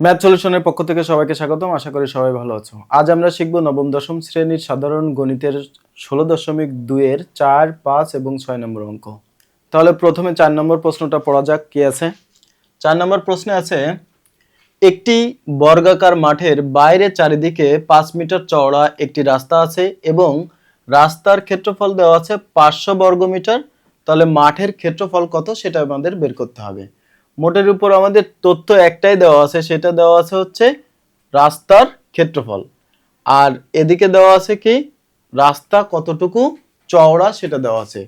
Math সলিউশনের পক্ষ থেকে সবাইকে স্বাগতম। আশা করি সবাই ভালো আছো। আজ আমরা শিখব নবম, দশম শ্রেণির সাধারণ গণিতের ষোলো দশমিক দুইয়ের চার, পাঁচ এবং ছয় নম্বর অঙ্ক। তাহলে প্রথমে চার নম্বর প্রশ্নটা পড়া যাক, কি আছে? চার নম্বর প্রশ্নে আছে, একটি বর্গাকার মাঠের বাইরে চারিদিকে পাঁচ মিটার চওড়া একটি রাস্তা আছে এবং রাস্তার ক্ষেত্রফল দেওয়া আছে পাঁচশো বর্গমিটার। তাহলে মাঠের ক্ষেত্রফল কত সেটা আমাদের বের করতে হবে। মোটের উপর আমাদের তথ্য একটাই দেওয়া আছে, সেটা দেওয়া আছে হচ্ছে রাস্তার ক্ষেত্রফল। আর এদিকে দেওয়া আছে কি? রাস্তা কতটুকু চওড়া সেটা দেওয়া আছে।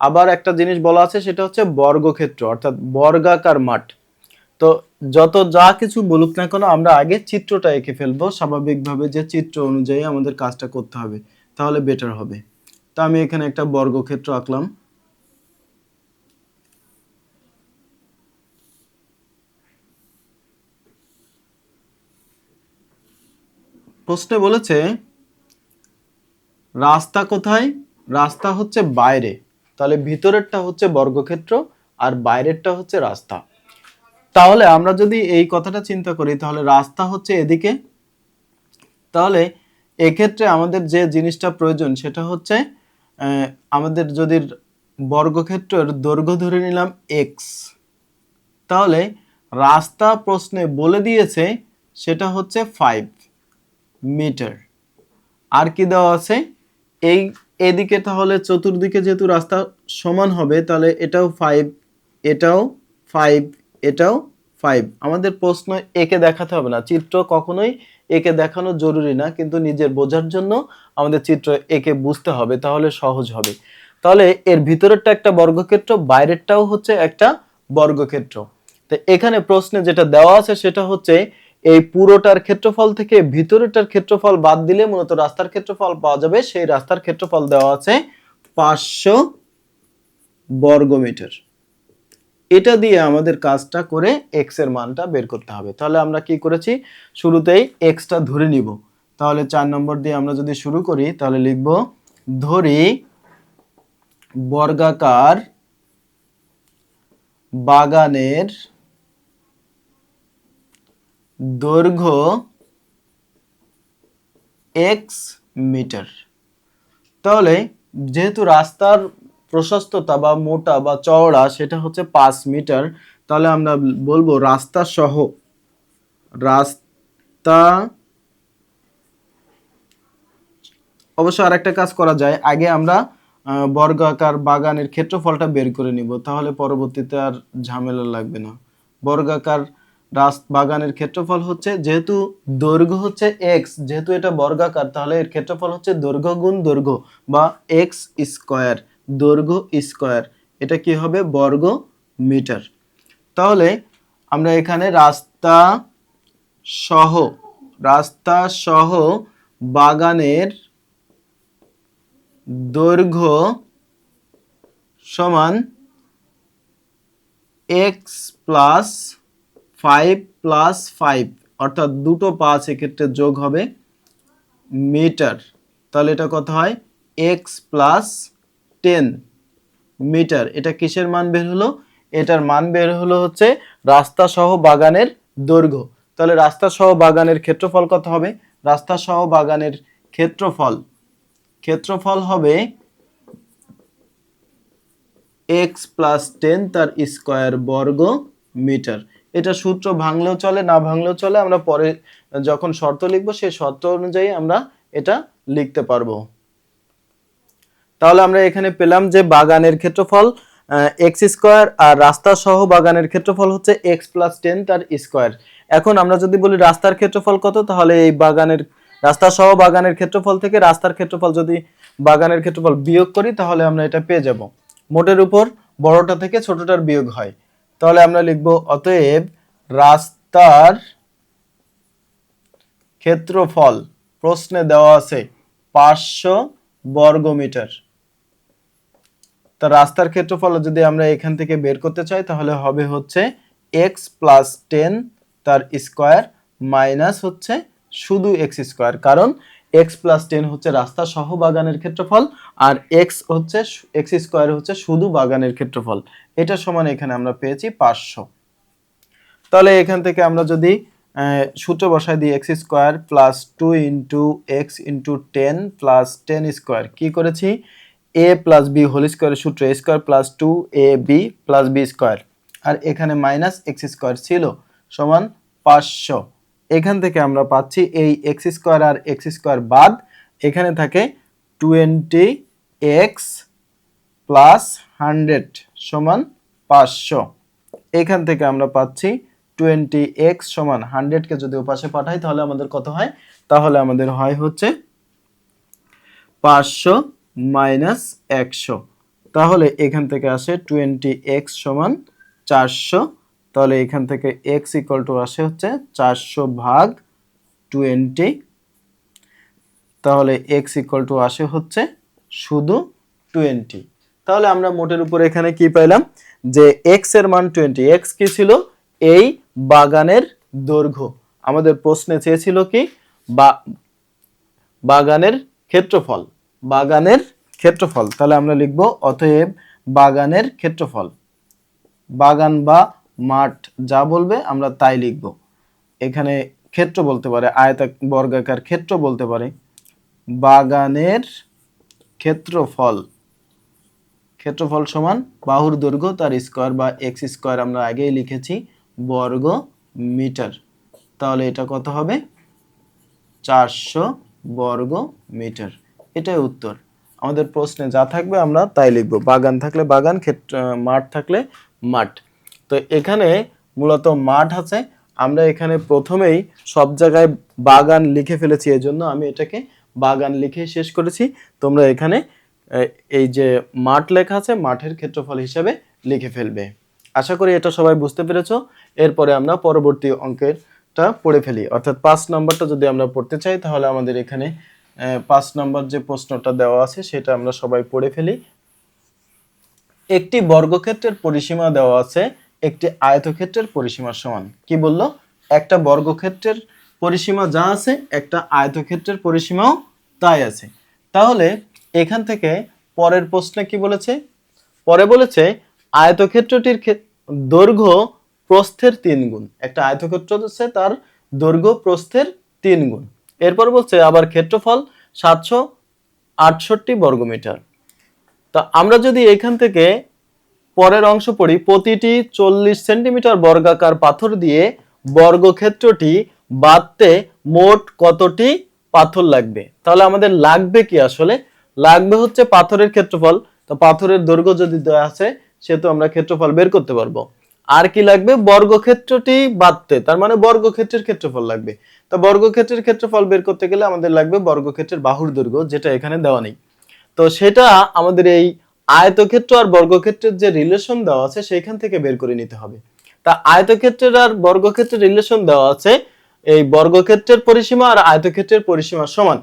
আবার একটা জিনিস বলা আছে, সেটা হচ্ছে বর্গক্ষেত্র, অর্থাৎ বর্গাকার মাঠ। তো যত যা কিছু বলুক না কেন, আমরা আগে চিত্রটা এঁকে ফেলব। স্বাভাবিকভাবে যে চিত্র অনুযায়ী আমাদের কাজটা করতে হবে, তাহলে বেটার হবে। তো আমি এখানে একটা বর্গক্ষেত্র আঁকলাম। প্রশ্নে বলেছে, রাস্তা কোথায়? রাস্তা হচ্ছে বাইরে। তাহলে ভিতরেরটা হচ্ছে বর্গক্ষেত্র আর বাইরেরটা হচ্ছে রাস্তা। তাহলে আমরা যদি এই কথাটা চিন্তা করি, তাহলে রাস্তা হচ্ছে এদিকে। তাহলে এক্ষেত্রে আমাদের যে জিনিসটা প্রয়োজন, সেটা হচ্ছে আমাদের যদি বর্গক্ষেত্রের দৈর্ঘ্য ধরে নিলাম এক্স তাহলে রাস্তা প্রশ্নে বলে দিয়েছে, সেটা হচ্ছে ফাইভ মিটার। আর কি দেওয়া আছে? এই এদিকে তাহলে চতুর্দিকে যেহেতু রাস্তা সমান হবে, তাহলে এটাও ফাইভ এটাও ফাইভ এটাও ফাইভ আমাদের প্রশ্ন একে দেখাতে হবে না। চিত্র কখনোই একে দেখানো জরুরি না, কিন্তু নিজের বোঝার জন্য আমাদের চিত্র একে বুঝতে হবে, তাহলে সহজ হবে। তাহলে এর ভিতরেরটা একটা বর্গক্ষেত্র, বাইরেরটাও হচ্ছে একটা বর্গক্ষেত্র। তো এখানে প্রশ্নে যেটা দেওয়া আছে সেটা হচ্ছে এই পুরোটার ক্ষেত্রফল থেকে ভিতরেরটার ক্ষেত্রফল বাদ দিলে মূলত রাস্তার ক্ষেত্রফল পাওয়া যাবে। সেই রাস্তার ক্ষেত্রফল দেওয়া আছে পাঁচশো বর্গমিটার এটা দিয়ে আমাদের কাজটা করে এক্সের মানটা বের করতে হবে। তাহলে আমরা কি করেছি? শুরুতেই এক্সটা ধরে নিব। তাহলে চার নম্বর দিয়ে আমরা যদি শুরু করি, তাহলে লিখব, ধরি বর্গাকার বাগানের দৈর্ঘ্য এক্স মিটার তাহলে যেহেতু রাস্তার প্রশস্ততা বা মোটা বা চওড়া, সেটা হচ্ছে পাঁচ মিটার তাহলে আমরা বলব রাস্তা সহ, রাস্তা অবশ্য আরেকটা কাজ করা যায়। আগে আমরা বর্গাকার বাগানের ক্ষেত্রফলটা বের করে নিব, তাহলে পরবর্তীতে আর ঝামেলা লাগবে না। বর্গাকার রাস বাগানের ক্ষেত্রফল হচ্ছে, যেহেতু দৈর্ঘ্য হচ্ছে এক্স যেহেতু এটা বর্গাকার, তাহলে এর ক্ষেত্রফল হচ্ছে দৈর্ঘ্য গুণ দৈর্ঘ্য বা এক্স স্কোয়ার দৈর্ঘ্য স্কোয়ার এটা কি হবে? বর্গ মিটার। তাহলে আমরা এখানে রাস্তা সহ রাস্তা সহ বাগানের দৈর্ঘ্য সমান x plus five plus five অর্থাৎ দুটো পাঁচ এক্ষেত্রে যোগ হবে মিটার তাহলে এটা কত হয়? এক্স প্লাস টেন মিটার এটা কিসের মান বের হলো? এটার মান বের হলো হচ্ছে রাস্তা সহ বাগানের দৈর্ঘ্য। তাহলে রাস্তা সহ বাগানের ক্ষেত্রফল কত হবে? রাস্তা সহ বাগানের ক্ষেত্রফল। ক্ষেত্রফল হবে এক্স প্লাস টেন তার স্কোয়ার বর্গ মিটার এটা সূত্র ভাঙলেও চলে, না ভাঙলেও চলে, আমরা পরে যখন শর্ত লিখব, সেই শর্ত অনুযায়ী আমরা এটা লিখতে পারব। তাহলে আমরা এখানে পেলাম যে বাগানের ক্ষেত্রফল এক্স স্কোয়ার আর রাস্তা সহ বাগানের ক্ষেত্রফল হচ্ছে এক্স প্লাস টেন তার স্কোয়ার এখন আমরা যদি বলি রাস্তার ক্ষেত্রফল কত, তাহলে এই বাগানের, রাস্তা সহ বাগানের ক্ষেত্রফল থেকে রাস্তার ক্ষেত্রফল যদি বাগানের ক্ষেত্রফল বিয়োগ করি, তাহলে আমরা এটা পেয়ে যাব। মোটের উপর বড়টা থেকে ছোটটার বিয়োগ হয়। তাহলে আমরা লিখব অতএব রাস্তার ক্ষেত্রফল, প্রশ্নে দেওয়া আছে পাঁচশো বর্গমিটার তা রাস্তার ক্ষেত্রফল যদি আমরা এখান থেকে বের করতে চাই, তাহলে হবে হচ্ছে এক্স প্লাস টেন তার স্কোয়ার মাইনাস হচ্ছে শুধু এক্স স্কোয়ার কারণ এক্স প্লাস টেন হচ্ছে রাস্তা সহ বাগানের ক্ষেত্রফল আর এক্স হচ্ছে এক্স স্কোয়ার হচ্ছে শুধু বাগানের ক্ষেত্রফল। এটা সমান এখানে আমরা পেয়েছি পাঁচশো। তাহলে এখান থেকে আমরা যদি সূত্র বসায় দিই x square plus two into x into ten plus ten square কী করেছি? এ প্লাস বি হোল স্কোয়ারের সূত্র square plus two a b plus b square আর এখানে মাইনাস এক্স স্কোয়ার ছিল, সমান পাঁচশো। এখান থেকে আমরা পাচ্ছি এই এক্স স্কোয়ার আর এক্স স্কোয়ার বাদ। এখানে থাকে টোয়েন্টি এক্স প্লাস হান্ড্রেড সমান পাঁচশো। এখান থেকে আমরা পাচ্ছি টোয়েন্টি এক্স সমান হান্ড্রেডকে যদি ওপাশে পাঠাই, তাহলে আমাদের কত হয়? তাহলে আমাদের হয় হচ্ছে পাঁচশো মাইনাস একশো। তাহলে এখান থেকে আসে টোয়েন্টি এক্স সমান চারশো তাহলে এখান থেকে এক্স ইকুয়াল টু আসে হচ্ছে চারশো ভাগ টোয়েন্টি তাহলে এক্স ইকুয়াল টু আসে হচ্ছে শুধু টোয়েন্টি তাহলে আমরা মোটের উপর এখানে কি পাইলাম? যে এক্সের মান টোয়েন্টি এক্স কি ছিল? এই বাগানের দৈর্ঘ্য। আমাদের প্রশ্নে চেয়েছিল কি? বা বাগানের ক্ষেত্রফল। বাগানের ক্ষেত্রফল। তাহলে আমরা লিখব, অতএব বাগানের ক্ষেত্রফল। বাগান বা মাঠ যা বলবে আমরা তাই লিখব। এখানে ক্ষেত্র বলতে পারে আয়তা বর্গাকার ক্ষেত্র বলতে পারে, বাগানের ক্ষেত্রফল। ক্ষেত্রফল সমান বাহুর দৈর্ঘ্য তার স্কোয়ার বা এক্স স্কোয়ার আমরা আগেই লিখেছি, বর্গ মিটার। তাহলে এটা কত হবে? চারশো বর্গ মিটার। এটাই উত্তর। আমাদের প্রশ্নে যা থাকবে আমরা তাই লিখব। বাগান থাকলে বাগান, ক্ষেত্র, মাঠ থাকলে মাঠ। তো এখানে মূলত মাঠ আছে। আমরা এখানে প্রথমেই সব জায়গায় বাগান লিখে ফেলেছি এই জন্য আমি এটাকে বাগান লিখে শেষ করেছি। তোমরা এখানে এই যে মাঠ লেখা আছে, মাঠের ক্ষেত্রফল হিসাবে লিখে ফেলবে। আশা করি এটা সবাই বুঝতে পেরেছ। এরপরে আমরা পরবর্তী অঙ্কেরটা পড়ে ফেলি। অর্থাৎ পাঁচ নম্বরটা যদি আমরা পড়তে চাই, তাহলে আমাদের এখানে পাঁচ নম্বর যে প্রশ্নটা দেওয়া আছে, সেটা আমরা সবাই পড়ে ফেলি। একটি বর্গক্ষেত্রের পরিসীমা দেওয়া আছে একটি আয়তক্ষেত্রের পরিসীমার সমান। কি বলল? একটা বর্গক্ষেত্রের পরিসীমা যা আছে, একটা আয়তক্ষেত্রের পরিসীমাও তাই আছে। তাহলে এখান থেকে পরের প্রশ্নে কি বলেছে? পরে বলেছে, আয়তক্ষেত্রটির ক্ষে- দৈর্ঘ্য প্রস্থের তিন গুণ। একটা আয়তক্ষেত্র হচ্ছে তার দৈর্ঘ্য প্রস্থের তিন গুণ। এরপর বলছে, আবার ক্ষেত্রফল সাতশো আটষট্টি বর্গমিটার। তা আমরা যদি এখান থেকে পরের অংশ পড়ি, প্রতিটি চল্লিশ সেন্টিমিটার বর্গাকার পাথর দিয়ে বর্গক্ষেত্রটি বাঁধতে মোট কতটি পাথর লাগবে? তাহলে আমাদের লাগবে কি আসলে? লাগবে হচ্ছে পাথরের ক্ষেত্রফল। তো পাথরের দৈর্ঘ্য যদি দেওয়া আছে, সেহেতু আমরা ক্ষেত্রফল বের করতে পারব। আর কি লাগবে? বর্গক্ষেত্রটি বাঁধতে, তার মানে বর্গক্ষেত্রের ক্ষেত্রফল লাগবে। তো বর্গক্ষেত্রের ক্ষেত্রফল বের করতে গেলে আমাদের লাগবে বর্গক্ষেত্রের বাহুর দৈর্ঘ্য, যেটা এখানে দেওয়া নেই। তো সেটা আমাদের এই আয়তক্ষেত্র আর বর্গক্ষেত্রের যে রিলেশন দেওয়া আছে, সেইখান থেকে বের করে নিতে হবে। তা আয়তক্ষেত্রের আর বর্গক্ষেত্রের রিলেশন দেওয়া আছে, এই বর্গক্ষেত্রের পরিসীমা আর আয়তক্ষেত্রের পরিসীমা সমান।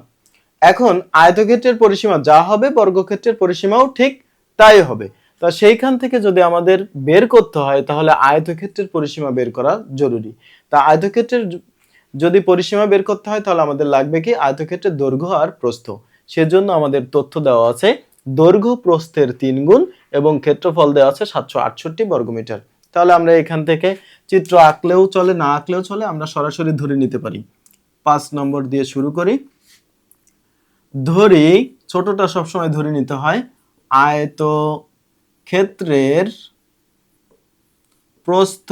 এখন আয়তক্ষেত্রের পরিসীমা যা হবে, বর্গক্ষেত্রের পরিসীমাও ঠিক তাই হবে। তা সেইখান থেকে যদি আমাদের বের করতে হয়, তাহলে আয়তক্ষেত্রের পরিসীমা বের করা জরুরি। তা আয়তক্ষেত্রের যদি পরিসীমা বের করতে হয়, তাহলে আমাদের লাগবে কি? আয়তক্ষেত্রের দৈর্ঘ্য আর প্রস্থ। সেজন্য আমাদের তথ্য দেওয়া আছে দৈর্ঘ্য প্রস্থের তিন গুণ এবং ক্ষেত্রফল দেওয়া আছে সাতশো আটষট্টি বর্গমিটার তাহলে আমরা এখান থেকে চিত্র আঁকলেও চলে, না আঁকলেও চলে, আমরা সরাসরি ধরে নিতে পারি। পাঁচ নম্বর দিয়ে শুরু করি। ধরি, ছোটটা সবসময় ধরে নিতে হয় আয়ত ক্ষেত্রের প্রস্থ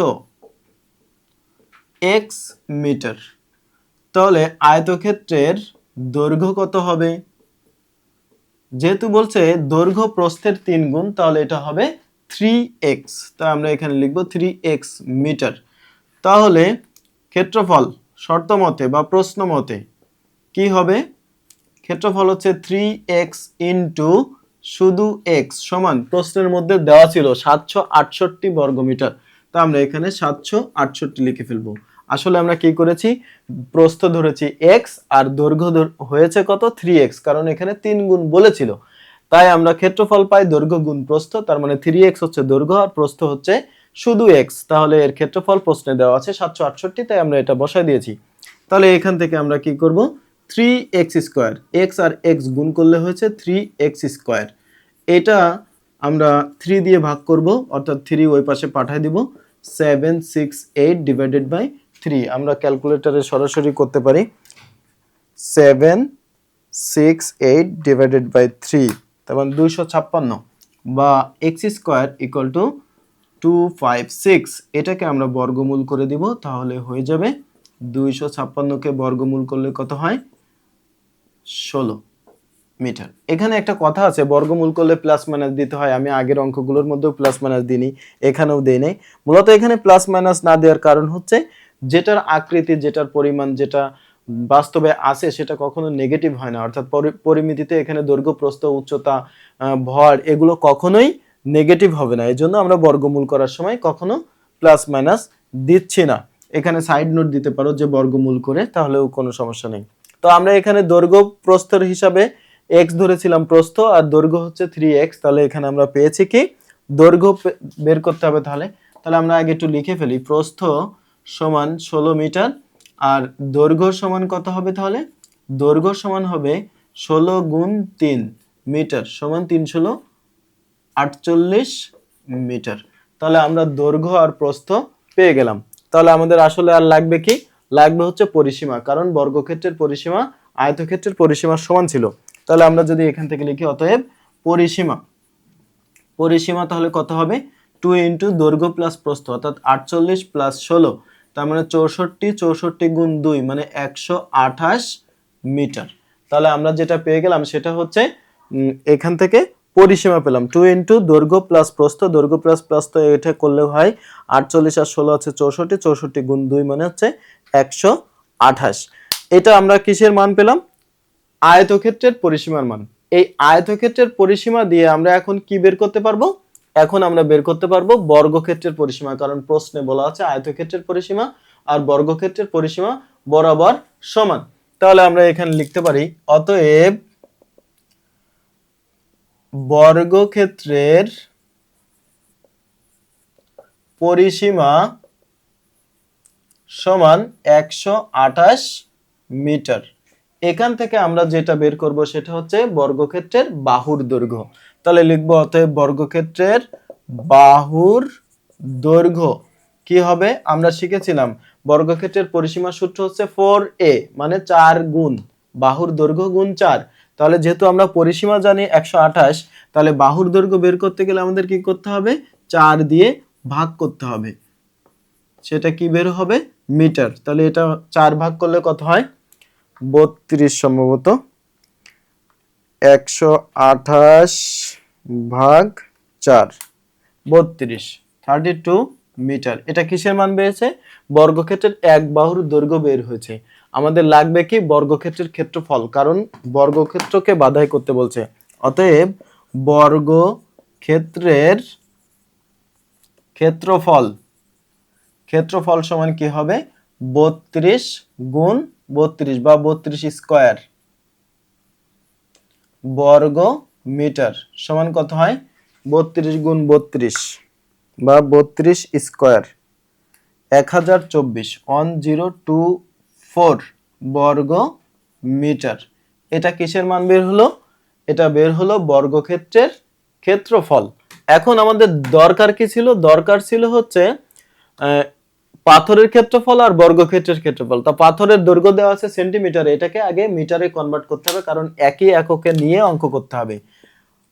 এক্স মিটার। তাহলে আয়তক্ষেত্রের দৈর্ঘ্য কত হবে? যেহেতু বলছে দৈর্ঘ্য প্রস্থের তিন গুণ, তাহলে এটা হবে থ্রি এক্স তা আমরা এখানে লিখব থ্রি এক্স মিটার। তাহলে ক্ষেত্রফল শর্ত মতে বা প্রশ্ন মতে কি হবে? ক্ষেত্রফল হচ্ছে থ্রি এক্স ইন্টু শুধু এক্স সমান, প্রশ্নের মধ্যে দেওয়া ছিল সাতশো আটষট্টি বর্গমিটার। তা আমরা এখানে সাতশো আটষট্টি লিখে ফেলব। আসলে আমরা কি করেছি? প্রস্থ ধরেছি এক্স আর দৈর্ঘ্য হয়েছে কত? থ্রি এক্স কারণ এখানে তিন গুণ বলেছিল। তাই আমরা ক্ষেত্রফল পাই দৈর্ঘ্য গুণ প্রস্থ, তার মানে থ্রি এক্স হচ্ছে দৈর্ঘ্য আর প্রস্থ হচ্ছে শুধু এক্স তাহলে এর ক্ষেত্রফল প্রশ্নে দেওয়া আছে সাতশো আটষট্টি, তাই আমরা এটা বসায় দিয়েছি। তাহলে এখান থেকে আমরা কি করব? থ্রি এক্স স্কোয়ার এক্স আর এক্স গুণ করলে হয়েছে থ্রি এক্স স্কোয়ার এটা আমরা থ্রি দিয়ে ভাগ করব, অর্থাৎ থ্রি ওই পাশে পাঠিয়ে দিব seven six eight divided by three আমরা ক্যালকুলেটরে সরাসরি করতে পারি seven six eight divided by three তার মানে দুইশো ছাপ্পান্ন বা x square equal to two five six এটাকে আমরা বর্গমূল করে দিব, তাহলে হয়ে যাবে দুইশো ছাপ্পান্নকে বর্গমূল করলে কত হয়? ষোলো মিটার। এখানে একটা কথা আছে, বর্গমূল করলে প্লাস মাইনাস দিতে হয়, আমি আগের অঙ্কগুলোর মধ্যেও প্লাস মাইনাস দিইনি, এখানেও দেই নাই। মূলত এখানে প্লাস মাইনাস না দেওয়ার কারণ হচ্ছে যেটার আকৃতি, যেটার পরিমাণ, যেটা বাস্তবে আছে সেটা কখনো নেগেটিভ হয় না। অর্থাৎ পরি- পরিমিতিতে এখানে দৈর্ঘ্য, প্রস্থ, উচ্চতা ভর এগুলো কখনোই নেগেটিভ হবে না। এই জন্য আমরা বর্গমূল করার সময় কখনো প্লাস মাইনাস দিচ্ছি না। এখানে সাইড নোট দিতে পারো যে বর্গমূল করে, তাহলেও কোনো সমস্যা নেই। তো আমরা এখানে দৈর্ঘ্য, প্রস্থের হিসাবে এক্স ধরেছিলাম প্রস্থ, আর দৈর্ঘ্য হচ্ছে থ্রি এক্স তাহলে এখানে আমরা পেয়েছি কি? দৈর্ঘ্য বের করতে হবে তাহলে। তাহলে আমরা আগে একটু লিখে ফেলি। প্রস্থ সমান ষোলো মিটার, আর দৈর্ঘ্য সমান কত হবে তাহলে? দৈর্ঘ্য সমান হবে ষোলো গুণ তিন মিটার সমান তিন ষোলো আটচল্লিশ মিটার। তাহলে আমরা দৈর্ঘ্য আর প্রস্থ পেয়ে গেলাম। তাহলে আমাদের আসলে আর লাগবে কি? লাগবে হচ্ছে পরিসীমা, কারণ বর্গক্ষেত্রের পরিসীমা আয়তক্ষেত্রের পরিসীমার সমান ছিল। তাহলে আমরা যদি এখান থেকে লিখি, অতএব পরিসীমা। পরিসীমা তাহলে কত হবে? টু ইন্টু দৈর্ঘ্য প্লাস প্রস্থ, অর্থাৎ আটচল্লিশ প্লাস ষোলো। তার মানে চৌষট্টি চৌষট্টি গুণ দুই মানে একশো আঠাশ মিটার। তাহলে আমরা যেটা পেয়ে গেলাম সেটা হচ্ছে এখান থেকে পরিসীমা পেলাম। টু ইন্টু দৈর্ঘ্য প্লাস প্রস্থ, দৈর্ঘ্য প্লাস প্রস্থ এটা করলেও হয় আটচল্লিশ আর ষোলো আছে চৌষট্টি চৌষট্টি গুণ দুই মানে হচ্ছে একশো আঠাশ। এটা আমরা কিসের মান পেলাম? আয়তক্ষেত্রের পরিসীমার মান। এই আয়তক্ষেত্রের পরিসীমা দিয়ে আমরা এখন কি বের করতে পারব? এখন আমরা বের করতে পারব বর্গক্ষেত্রের পরিসীমা, কারণ প্রশ্নে বলা আছে আয়তক্ষেত্রের পরিসীমা আর বর্গক্ষেত্রের পরিসীমা বরাবর সমান। তাহলে আমরা এখানে লিখতে পারি, অতএব বর্গক্ষেত্রের পরিসীমা সমান একশো আঠাশ মিটার। এখান থেকে আমরা যেটা বের করব সেটা হচ্ছে বর্গক্ষেত্রের বাহুর দৈর্ঘ্য। তাহলে লিখব অতএব বর্গক্ষেত্রের বাহুর দৈর্ঘ্য। কি হবে? আমরা শিখেছিলাম, বর্গক্ষেত্রের পরিসীমা সূত্র হচ্ছে ফোর এ মানে চার গুণ, বাহুর দৈর্ঘ্য গুণ চার। তাহলে যেহেতু আমরা পরিসীমা জানি একশো আঠাশ, তাহলে বাহুর দৈর্ঘ্য বের করতে গেলে আমাদের কি করতে হবে? চার দিয়ে ভাগ করতে হবে। সেটা কি বের হবে? মিটার। তাহলে এটা চার ভাগ করলে কত হয়? বত্রিশ সম্ভবত। একশো আঠাশ ভাগ চার। বত্রিশ। থার্টি টু মিটার এটা কিসের মান বেড়েছে? বর্গক্ষেত্রের এক বাহুর দৈর্ঘ্য বের হয়েছে। আমাদের লাগবে কি? বর্গক্ষেত্রের ক্ষেত্রফল। কারণ বর্গক্ষেত্রকে বাধাই করতে বলছে। অতএব বর্গক্ষেত্রের ক্ষেত্রফল ক্ষেত্রফল সমান কি হবে? বত্রিশ গুণ বত্রিশ বা বত্রিশ স্কোয়ার। বর্গ মিটার সমান কত হয়? বত্রিশ গুণ বত্রিশ বা বত্রিশ স্কোয়ার। এক হাজার চব্বিশ ওয়ান জিরো টু ফোর বর্গ মিটার। এটা কিসের মান বের হলো? এটা বের হলো বর্গক্ষেত্রের ক্ষেত্রফল। এখন আমাদের দরকার কি ছিল? দরকার ছিল হচ্ছে পাথরের ক্ষেত্রফল আর বর্গক্ষেত্রের ক্ষেত্রফল। তা পাথরের দৈর্ঘ্য দেওয়া আছে সেন্টিমিটারে, এটাকে আগে মিটারে কনভার্ট করতে হবে, কারণ একই এককে নিয়ে অঙ্ক করতে হবে।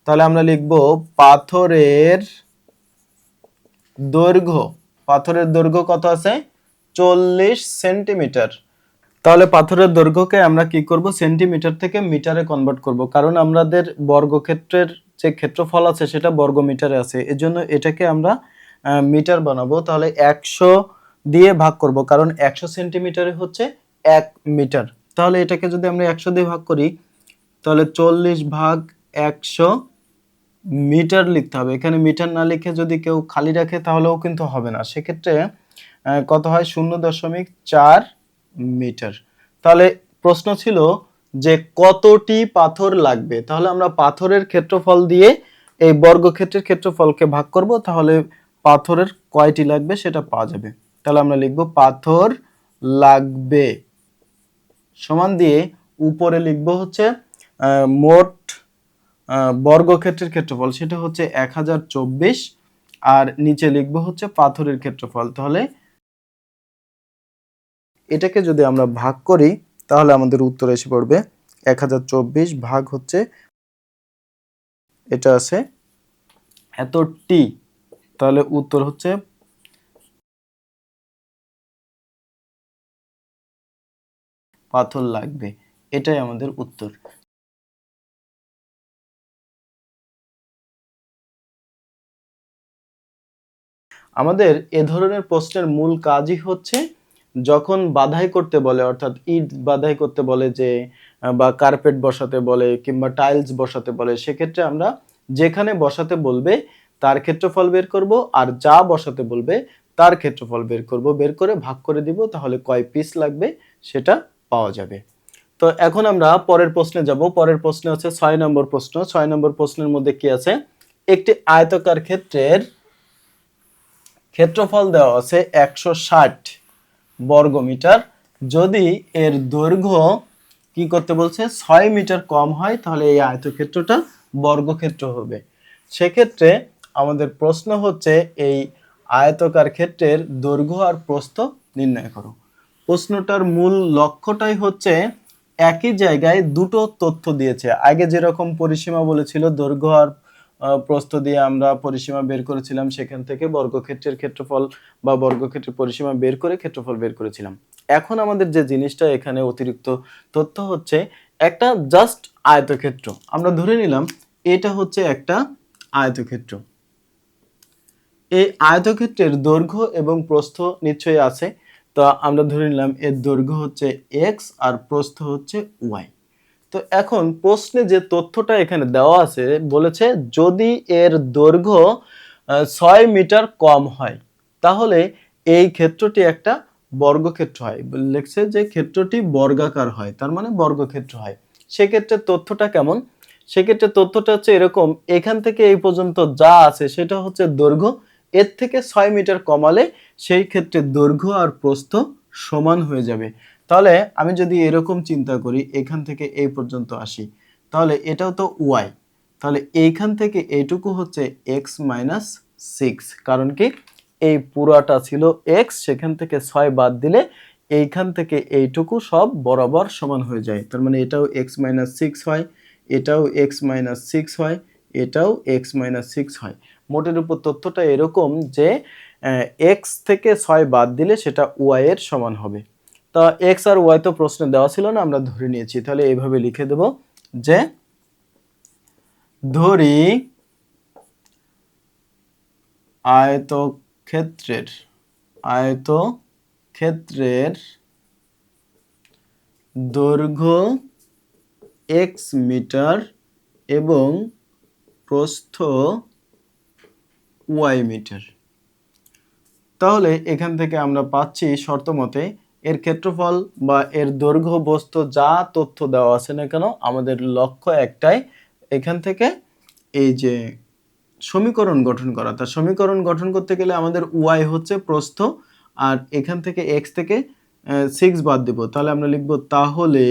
তাহলে আমরা লিখব পাথরের দৈর্ঘ্য পাথরের দৈর্ঘ্য কত আছে? চল্লিশ সেন্টিমিটার। তাহলে পাথরের দৈর্ঘ্যকে আমরা কি করব? সেন্টিমিটার থেকে মিটারে কনভার্ট করব। কারণ আমাদের বর্গক্ষেত্রের যে ক্ষেত্রফল আছে, সেটা বর্গ মিটারে আছে। এজন্য এটাকে আমরা মিটার বানাবো। তাহলে একশো দিয়ে ভাগ করব, কারণ একশো সেন্টিমিটারে হচ্ছে এক মিটার। তাহলে এটাকে যদি আমরা একশো দিয়ে ভাগ করি, তাহলে চল্লিশ ভাগ একশো মিটার লিখতে হবে। এখানে মিটার না লিখে যদি কেউ খালি রাখে, তাহলেও কিন্তু হবে না। সেক্ষেত্রে কত হয়? শূন্য দশমিক চার মিটার। তাহলে প্রশ্ন ছিল যে কতটি পাথর লাগবে? তাহলে আমরা পাথরের ক্ষেত্রফল দিয়ে এই বর্গক্ষেত্রের ক্ষেত্রফলকে ভাগ করব, তাহলে পাথরের কয়টি লাগবে সেটা পাওয়া যাবে। তাহলে আমরা লিখব পাথর লাগবে। সমান দিয়ে উপরে লিখব হচ্ছে মোট বর্গক্ষেত্রের ক্ষেত্রফল, সেটা হচ্ছে এক হাজার চব্বিশ, আর নিচে লিখব হচ্ছে পাথরের ক্ষেত্রফল। তাহলে এটাকে যদি আমরা ভাগ করি, তাহলে আমাদের উত্তর এসে পড়বে, এক হাজার চব্বিশ ভাগ হচ্ছে, এটা আছে এত টি তাহলে উত্তর হচ্ছে পাথর লাগবে। এটাই আমাদের উত্তর। আমাদের এ ধরনের প্রশ্নের মূল কাজই হচ্ছে যখন বাধাই করতে বলে, অর্থাৎ ইট বাধাই করতে বলে যে, বা কার্পেট বসাতে বলে কিংবা টাইলস বসাতে বলে, সেক্ষেত্রে আমরা যেখানে বসাতে বলবে তার ক্ষেত্রফল বের করব, আর যা বসাতে বলবে তার ক্ষেত্রফল বের করব। বের করে ভাগ করে দিব, তাহলে কয় পিস লাগবে সেটা পাওয়া যাবে। তো এখন আমরা পরের প্রশ্নে যাব। পরের প্রশ্নে হচ্ছে ছয় নম্বর প্রশ্ন। ছয় নম্বর প্রশ্নের মধ্যে কি আছে? একটি আয়তকার ক্ষেত্রের ক্ষেত্রফল দেওয়া আছে একশো ষাট বর্গমিটার। যদি এর দৈর্ঘ্য কি করতে বলছে? ছয় মিটার কম হয়, তাহলে এই আয়তক্ষেত্রটা বর্গক্ষেত্র হবে। সেক্ষেত্রে আমাদের প্রশ্ন হচ্ছে, এই আয়তকার ক্ষেত্রের দৈর্ঘ্য আর প্রস্থ নির্ণয় করো। প্রশ্নটার মূল লক্ষ্যটাই হচ্ছে একই জায়গায় দুটো তথ্য দিয়েছে। আগে যেরকম পরিসীমা বলেছিল, দৈর্ঘ্য আর প্রস্থ দিয়ে আমরা পরিসীমা বের করেছিলাম, সেখান থেকে বর্গক্ষেত্রের ক্ষেত্রফল বা বর্গক্ষেত্রের পরিসীমা বের করে ক্ষেত্রফল বের করেছিলাম। এখন আমাদের যে জিনিসটা এখানে অতিরিক্ত তথ্য হচ্ছে, একটা জাস্ট আয়তক্ষেত্র। আমরা ধরে নিলাম, এটা হচ্ছে একটা আয়তক্ষেত্র। এই আয়তক্ষেত্রের দৈর্ঘ্য এবং প্রস্থ নিশ্চয়ই আছে তো আমরা ধরে নিলাম এর দৈর্ঘ্য হচ্ছে এক্স আর প্রস্থ হচ্ছে ওয়াই তো এখন প্রশ্নে যে তথ্যটা এখানে দেওয়া আছে, বলেছে যদি এর দৈর্ঘ্য ছয় মিটার কম হয়, তাহলে এই ক্ষেত্রটি একটা বর্গক্ষেত্র হয়। লিখছে যে ক্ষেত্রটি বর্গাকার হয়, তার মানে বর্গক্ষেত্র হয়। সেক্ষেত্রে তথ্যটা কেমন? সেক্ষেত্রে তথ্যটা হচ্ছে এরকম, এখান থেকে এই পর্যন্ত যা আছে সেটা হচ্ছে দৈর্ঘ্য এর থেকে ছয় মিটার কমালে সেই ক্ষেত্রে দৈর্ঘ্য আর প্রস্থ সমান হয়ে যাবে। তাহলে আমি যদি এরকম চিন্তা করি, এখান থেকে এই পর্যন্ত আসি, তাহলে এটাও তো ওয়াই তাহলে এইখান থেকে এইটুকু হচ্ছে এক্স মাইনাস সিক্স কারণ কি? এই পুরাটা ছিল এক্স সেখান থেকে ছয় বাদ দিলে এইখান থেকে এইটুকু সব বরাবর সমান হয়ে যায়। তার মানে এটাও এক্স মাইনাস সিক্স হয়, এটাও এক্স মাইনাস সিক্স হয়, এটাও এক্স মাইনাস সিক্স হয়। মোটের উপর তথ্যটা এরকম যে এক্স থেকে ছয় বাদ দিলে সেটা ওয়াই এর সমান হবে। তা এক্স আর ওয়াই তো প্রশ্নে দেওয়া ছিল না, আমরা ধরে নিয়েছি। তাহলে এইভাবে লিখে দেব যে, ধরি আয়তক্ষেত্রের আয়তক্ষেত্রের দৈর্ঘ্য এক্স মিটার এবং প্রস্থ ওয়াই মিটার। তাহলে এখান থেকে আমরা পাচ্ছি শর্ত মতে এর ক্ষেত্রফল বা এর দৈর্ঘ্য, বস্তু, যা তথ্য দেওয়া আছে না কেন, আমাদের লক্ষ্য একটাই, এখান থেকে এই যে সমীকরণ গঠন করা। তার সমীকরণ গঠন করতে গেলে আমাদের ওয়াই হচ্ছে প্রস্থ, আর এখান থেকে এক্স থেকে সিক্স বাদ দেব। তাহলে আমরা লিখব তাহলে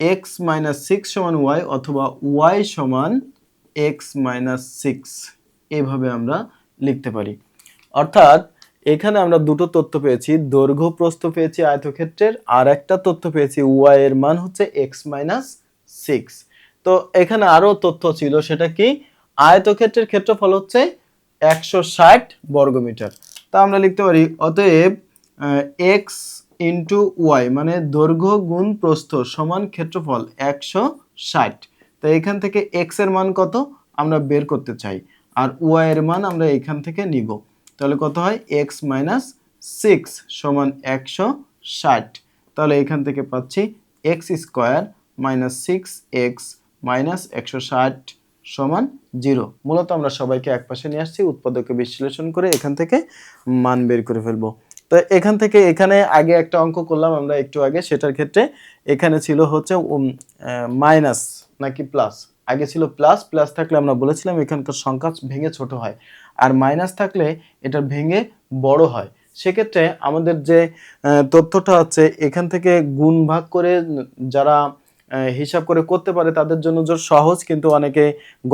এক্স মাইনাস সিক্স সমান ওয়াই অথবা ওয়াই সমান এক্স মাইনাস সিক্স এভাবে আমরা লিখতে পারি। অর্থাৎ এখানে আমরা দুটো তথ্য পেয়েছি, দৈর্ঘ্য প্রস্থ পেয়েছি আয়তক্ষেত্রের, আর একটা তথ্য পেয়েছি ওয়াই এর মান হচ্ছে এক্স মাইনাস সিক্স তো এখানে আরও তথ্য ছিল, সেটা কি? আয়তক্ষেত্রের ক্ষেত্রফল হচ্ছে একশো ষাট বর্গমিটার। তা আমরা লিখতে পারি, অতএব এক্স ইন্টু ওয়াই মানে দৈর্ঘ্য গুণ প্রস্থ সমান ক্ষেত্রফল একশো ষাট। তো এখান থেকে এক্সের মান কত আমরা বের করতে চাই। আর ওয়াই এর মান আমরা এখান থেকে নিব। তাহলে কত হয়? এক্স মাইনাস সিক্স সমান একশো ষাট। তাহলে এখান থেকে পাচ্ছি x square minus six x minus একশো ষাট সমান জিরো মূলত আমরা সবাইকে এক পাশে নিয়ে আসছি, উৎপাদকে বিশ্লেষণ করে এখান থেকে মান বের করে ফেলব। তো এখান থেকে এখানে আগে একটা অঙ্ক করলাম আমরা একটু আগে, সেটার ক্ষেত্রে এখানে ছিল হচ্ছে মাইনাস নাকি প্লাস আগে ছিল প্লাস প্লাস থাকলে আমরা বলেছিলাম এখানকার সংখ্যা ভেঙে ছোট হয়। আর মাইনাস থাকলে এটা ভেঙে বড় হয়। সেক্ষেত্রে আমাদের যে তথ্যটা হচ্ছে এখান থেকে গুণ ভাগ করে যারা হিসাব করে করতে পারে, তাদের জন্য যে সহজ, কিন্তু অনেকে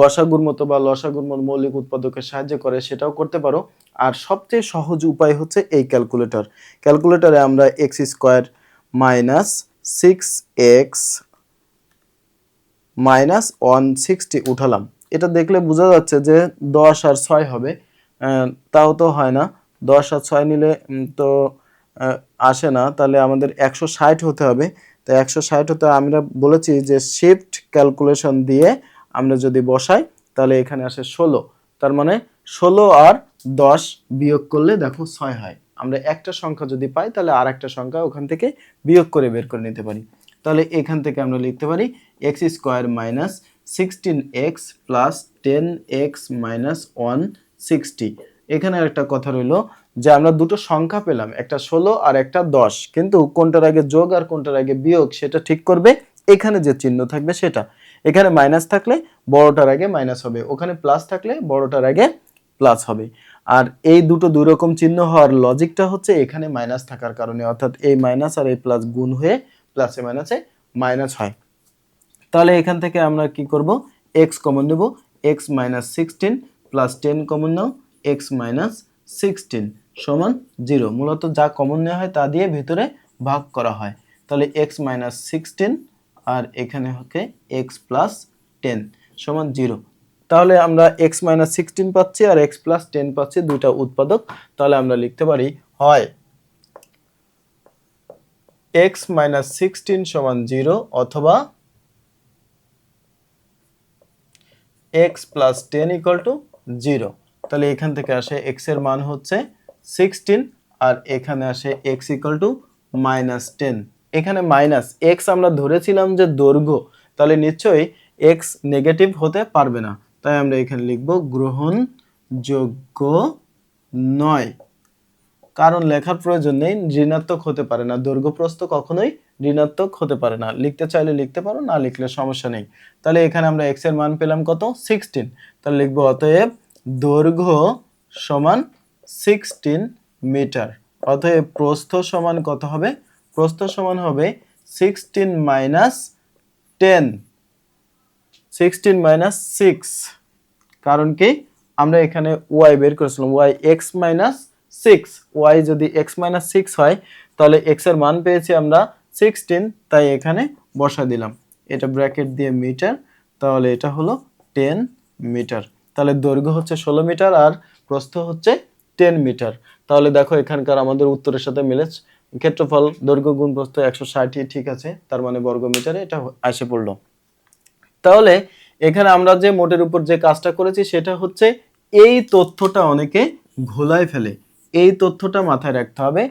গসাগুর মতো বা লসাগুর মতো মৌলিক উৎপাদকের সাহায্য করে, সেটাও করতে পারো। আর সবচেয়ে সহজ উপায় হচ্ছে এই ক্যালকুলেটর ক্যালকুলেটরে আমরা x square minus six x minus one sixty উঠালাম। এটা দেখলে বোঝা যাচ্ছে যে দশ আর ছয় হবে। তাও তো হয় না। দশ আর ছয় নিলে তো আসে না। তাহলে আমাদের একশো ষাট হতে হবে। তো একশো ষাট হতে আমরা বলেছি যে শিফট ক্যালকুলেশন দিয়ে আমরা যদি বসাই, তাহলে এখানে আসে ষোলো। তার মানে ষোলো আর দশ বিয়োগ করলে দেখো ছয় হয়। আমরা একটা সংখ্যা যদি পাই, তাহলে আর একটা সংখ্যা ওখান থেকে বিয়োগ করে বের করে নিতে পারি। তাহলে এখান থেকে আমরা লিখতে পারি x square minus sixteen x plus ten x minus one sixty. এখানে একটা কথা রইল যে আমরা দুটো সংখ্যা পেলাম, একটা ষোলো আর একটা দশ। কিন্তু কোনটার আগে যোগ আর কোনটার আগে বিয়োগ সেটা ঠিক করবে? এখানে যে চিহ্ন থাকবে সেটা। এখানে মাইনাস থাকলে বড়টার আগে মাইনাস হবে। ওখানে প্লাস থাকলে বড়টার আগে প্লাস হবে। আর এই দুটো দুই রকম চিহ্ন হওয়ার লজিকটা হচ্ছে এখানে মাইনাস থাকার কারণে। অর্থাৎ এই মাইনাস আর এই প্লাস গুণ হয়ে প্লাসে মাইনাসে মাইনাস হয়। তাহলে এখান থেকে আমরা কি করব? এক্স কমন নেব x minus sixteen plus ten common নাও। এক্স মাইনাস সিক্সটিন সমান জিরো মূলত যা কমন নেওয়া হয় তা দিয়ে ভিতরে ভাগ করা হয়। তাহলে এক্স মাইনাস সিক্সটিন আর এখানে হচ্ছে এক্স প্লাস টেন সমান জিরো তাহলে আমরা এক্স মাইনাস সিক্সটিন পাচ্ছি আর এক্স প্লাস টেন পাচ্ছি, দুইটা উৎপাদক। তাহলে আমরা লিখতে পারি, হয় এক্স মাইনাস সিক্সটিন সমান জিরো অথবা x plus ten equal to zero তাহলে এখান থেকে আসে এক্সের মান হচ্ছে সিক্সটিন আর এখানে আসে x equal to minus ten এখানে মাইনাস এক্স আমরা ধরেছিলাম যে দৈর্ঘ্য, তাহলে নিশ্চয়ই এক্স নেগেটিভ হতে পারবে না। তাই আমরা এখানে লিখব গ্রহণযোগ্য নয়। কারণ লেখার প্রয়োজন নেই, ঋণাত্মক হতে পারে না। দৈর্ঘ্য প্রস্থ কখনোই ঋণাত্মক হতে পারে না। লিখতে চাইলে লিখতে পারো, না লিখলে সমস্যা নেই। তাহলে এখানে আমরা এক্সের মান পেলাম কত? সিক্সটিন তাহলে লিখব অতএব দৈর্ঘ্য সমান সিক্সটিন মিটার অতএব প্রস্থ সমান কত হবে? প্রস্থ সমান হবে sixteen minus ten sixteen minus six কারণ কি? আমরা এখানে ওয়াই বের করেছিলাম। Y x minus six y যদি এক্স মাইনাস সিক্স হয়, তাহলে এক্সের মান পেয়েছি আমরা সিক্সটিন তাই এখানে বসা দিলাম। এটা ব্র্যাকেট দিয়ে মিটার তাহলে এটা হলো টেন মিটার তাহলে দৈর্ঘ্য হচ্ছে ষোলো মিটার আর প্রস্থ হচ্ছে টেন মিটার তাহলে দেখো এখানকার আমাদের উত্তরের সাথে মিলে ক্ষেত্রফল, দৈর্ঘ্য গুণ প্রস্থ একশো ষাটই, ঠিক আছে, তার মানে বর্গ মিটারে এটা আসে পড়ল। তাহলে এখানে আমরা যে মোটের উপর যে কাজটা করেছি, সেটা হচ্ছে এই তথ্যটা অনেকে ঘোলায় ফেলে। এই তথ্যটা মাথায় রাখতে হবে।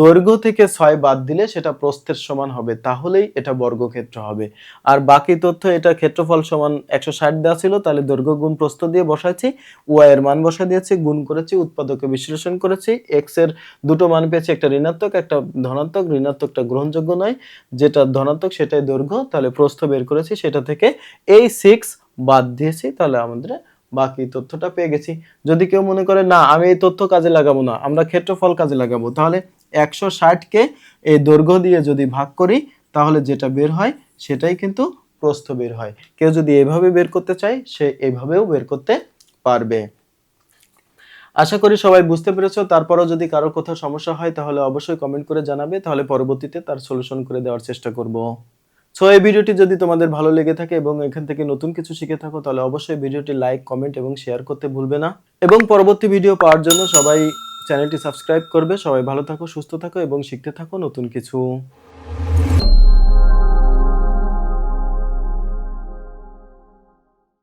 দৈর্ঘ্য থেকে ছয় বাদ দিলে সেটা প্রস্থের সমান হবে, তাহলেই এটা বর্গক্ষেত্র হবে। আর বাকি তথ্য, এটা ক্ষেত্রফল সমান একশো ষাট দেওয়া ছিল, তাহলে দৈর্ঘ্য গুণ প্রস্থ দিয়ে বসাইছি, ওয়াই এর মান বসা দিয়েছি, গুণ করেছি, উৎপাদকে বিশ্লেষণ করেছি এক্সের দুটো মান পেয়েছি, একটা ঋণাত্মক, একটা ধনাত্মক, ঋণাত্মকটা গ্রহণযোগ্য নয়, যেটা ধনাত্মক সেটাই দৈর্ঘ্য, তাহলে প্রস্থ বের করেছি, সেটা থেকে এই সিক্স বাদ দিয়েছি, তাহলে আমাদের বাকি তথ্যটা পেয়ে গেছি। যদি কেউ মনে করে, না, আমি এই তথ্য কাজে লাগাবো না, আমরা ক্ষেত্রফল কাজে লাগাবো, তাহলে একশো ষাটকে এই দৈর্ঘ্য দিয়ে যদি ভাগ করি, তাহলে যেটা বের হয়, সেটাই কিন্তু প্রস্থ বের হয়। কেউ যদি এভাবে বের করতে চায়, সে এভাবেও বের করতে পারবে। আশা করি সবাই বুঝতে পেরেছ। তারপরও যদি কারও কোথাও সমস্যা হয়, তাহলে অবশ্যই কমেন্ট করে জানাবে। তাহলে পরবর্তীতে তার সলিউশন করে দেওয়ার চেষ্টা করব। সো এই ভিডিওটি যদি তোমাদের ভালো লেগে থাকে এবং এখান থেকে নতুন কিছু শিখে থাকো, তাহলে অবশ্যই ভিডিওটি লাইক কমেন্ট এবং শেয়ার করতে ভুলবে না। এবং পরবর্তী ভিডিও পাওয়ার জন্য সবাই চ্যানেলটি সাবস্ক্রাইব করবে। সবাই ভালো থাকো, সুস্থ থাকো এবং শিখতে থাকো নতুন কিছু।